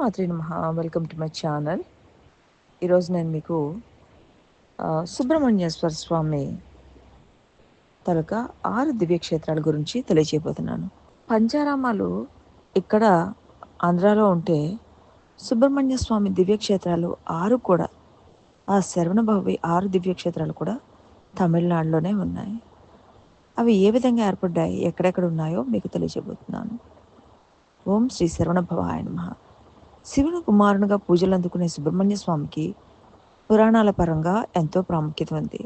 మాత్రి మహా welcome to my channel ఈరోజు నేను మీకు సుబ్రహ్మణ్యేశ్వర స్వామి తలక ఆరు దివ్యక్షేత్రాల గురించి తెలియజేయబోతున్నాను పంచారామాలు ఇక్కడ ఆంధ్రాలో ఉంటే సుబ్రహ్మణ్య స్వామి దివ్యక్షేత్రాలు ఆరు కూడా ఆ శరవణభవి ఆరు దివ్యక్షేత్రాలు కూడా తమిళనాడులోనే ఉన్నాయి. అవి ఏ విధంగా ఏర్పడ్డాయి ఎక్కడెక్కడ ఉన్నాయో మీకు తెలియజేయబోతున్నాను ఓం శ్రీ శరవణభవాయ నమ. శివుని కుమారునిగా పూజలు అందుకునే సుబ్రహ్మణ్య స్వామికి పురాణాల పరంగా ఎంతో ప్రాముఖ్యత ఉంది.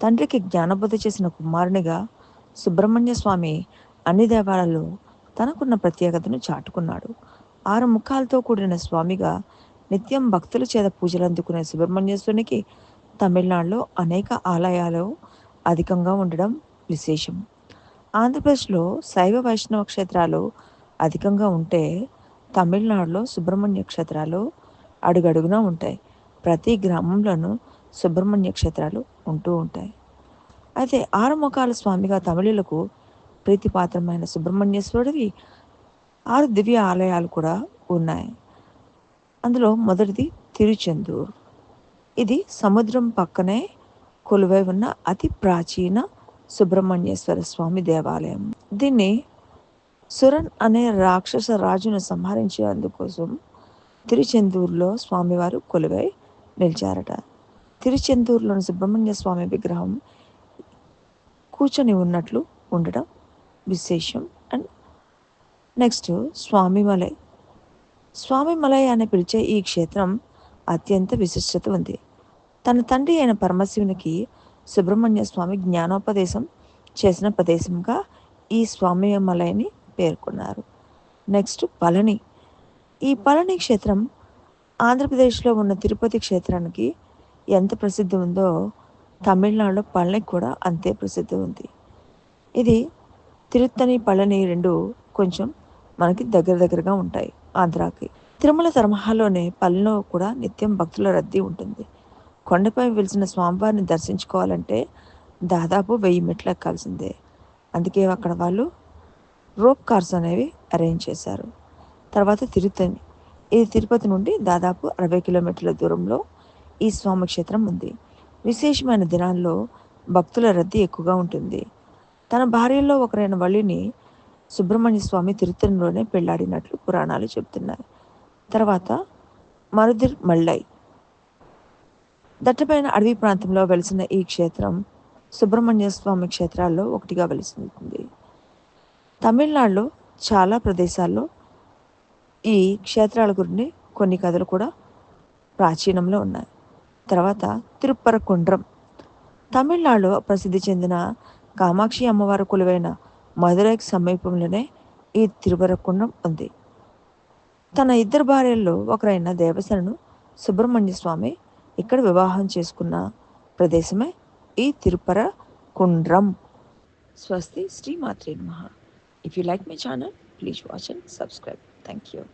తండ్రికి జ్ఞానబోధ చేసిన కుమారునిగా సుబ్రహ్మణ్య స్వామి అన్ని దేవాలలో తనకున్న ప్రత్యేకతను చాటుకున్నాడు. ఆరు ముఖాలతో కూడిన స్వామిగా నిత్యం భక్తుల చేత పూజలు అందుకునే సుబ్రహ్మణ్యేశ్వరునికి తమిళనాడులో అనేక ఆలయాలు అధికంగా ఉండడం విశేషం. ఆంధ్రప్రదేశ్లో శైవ వైష్ణవ క్షేత్రాలు అధికంగా ఉంటే తమిళనాడులో సుబ్రహ్మణ్య క్షేత్రాలు అడుగడుగునా ఉంటాయి. ప్రతి గ్రామంలోనూ సుబ్రహ్మణ్య క్షేత్రాలు ఉంటూ ఉంటాయి. అయితే ఆరుముఖాల స్వామిగా తమిళులకు ప్రీతిపాత్రమైన సుబ్రహ్మణ్యేశ్వరుడివి ఆరు దివ్య ఆలయాలు కూడా ఉన్నాయి. అందులో మొదటిది తిరుచెందూర్. ఇది సముద్రం పక్కనే కొలువై ఉన్న అతి ప్రాచీన సుబ్రహ్మణ్యేశ్వర స్వామి దేవాలయం. దీన్ని సురన్ అనే రాక్షస రాజును సంహరించేందుకోసం తిరుచెందూరులో స్వామివారు కొలువై నిలిచారట. తిరుచెందూరులోని సుబ్రహ్మణ్య స్వామి విగ్రహం కూర్చొని ఉన్నట్లు ఉండడం విశేషం. And next Swamimalai. స్వామిమలై అని పిలిచే ఈ క్షేత్రం అత్యంత విశిష్టత ఉంది. తన తండ్రి అయిన పరమశివునికి సుబ్రహ్మణ్య స్వామి జ్ఞానోపదేశం చేసిన ప్రదేశంగా ఈ స్వామి మలైని పేర్కొన్నారు. నెక్స్ట్ పళని ఈ పళని క్షేత్రం ఆంధ్రప్రదేశ్లో ఉన్న తిరుపతి క్షేత్రానికి ఎంత ప్రసిద్ధి ఉందో తమిళనాడులో పళని కూడా అంతే ప్రసిద్ధి ఉంది. ఇది తిరుత్తని పళని రెండు కొంచెం మనకి దగ్గర దగ్గరగా ఉంటాయి ఆంధ్రాకి. తిరుమల తరమహాలోనే పల్లెలో కూడా నిత్యం భక్తుల రద్దీ ఉంటుంది. కొండపై వెలిసిన స్వామివారిని దర్శించుకోవాలంటే దాదాపు వెయ్యి మెట్లు ఎక్కాల్సిందే. అందుకే అక్కడ వాళ్ళు రోప్ కార్స్ అనేవి అరేంజ్ చేశారు. తర్వాత తిరుత్తని ఇది తిరుపతి నుండి దాదాపు అరవై కిలోమీటర్ల దూరంలో ఈ స్వామి క్షేత్రం ఉంది. విశేషమైన దినాల్లో భక్తుల రద్దీ ఎక్కువగా ఉంటుంది. తన భార్యలో ఒకరైన వల్లిని సుబ్రహ్మణ్య స్వామి తిరుతనిలోనే పెళ్ళాడినట్లు పురాణాలు చెబుతున్నాయి. తర్వాత మరుదిర్ మల్లై. దట్టమైన అడవి ప్రాంతంలో వెలిసిన ఈ క్షేత్రం సుబ్రహ్మణ్య స్వామి క్షేత్రాల్లో ఒకటిగా వెలిసింది తమిళనాడులో చాలా ప్రదేశాల్లో ఈ క్షేత్రాల గురించి కొన్ని కథలు కూడా ప్రాచీనంలో ఉన్నాయి. తర్వాత తిరుప్పరకుండ్రం. తమిళనాడులో ప్రసిద్ధి చెందిన కామాక్షి అమ్మవారి కొలువైన మధురైకి సమీపంలోనే ఈ తిరువరకుండం ఉంది. తన ఇద్దరు భార్యల్లో ఒకరైన దేవసేనను సుబ్రహ్మణ్య స్వామి ఇక్కడ వివాహం చేసుకున్న ప్రదేశమే ఈ తిరుపర కుండ్రం స్వస్తి శ్రీమాత్రి నమ. If you like my channel, please watch and subscribe. Thank you.